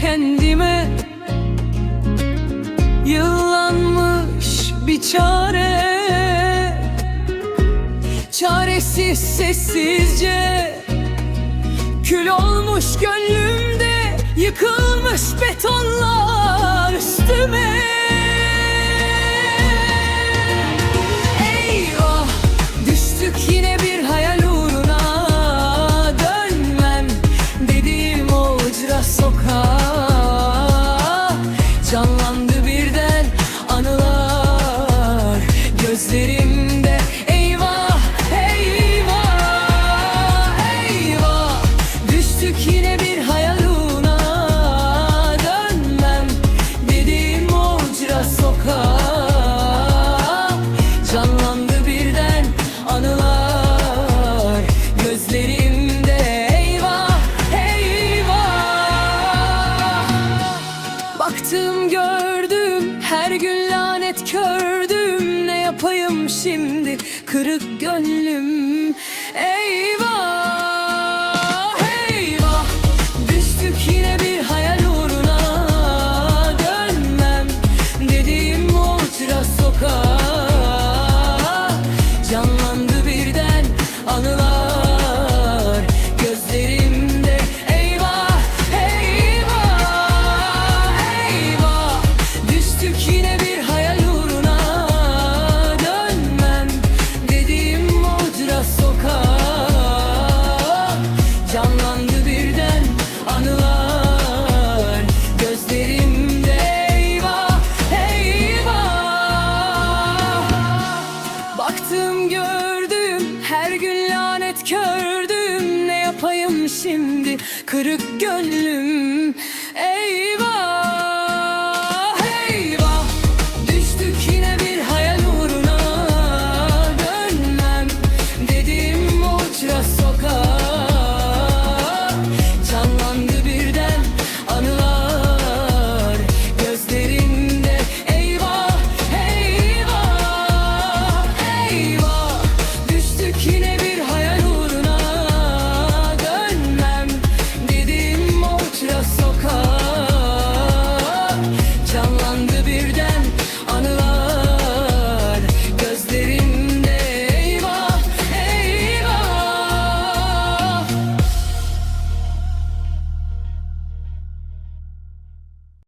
kendime. Yıllanmış bir çare. Çaresiz sessizce. Kül olmuş gönlümde Yıkılmış betonlar. Her gün lanet kördüm Ne yapayım şimdi? Kırık gönlüm Eyvah Baktım gördüm her gün lanet gördüm Ne yapayım şimdi? Kırık gönlüm Eyvah.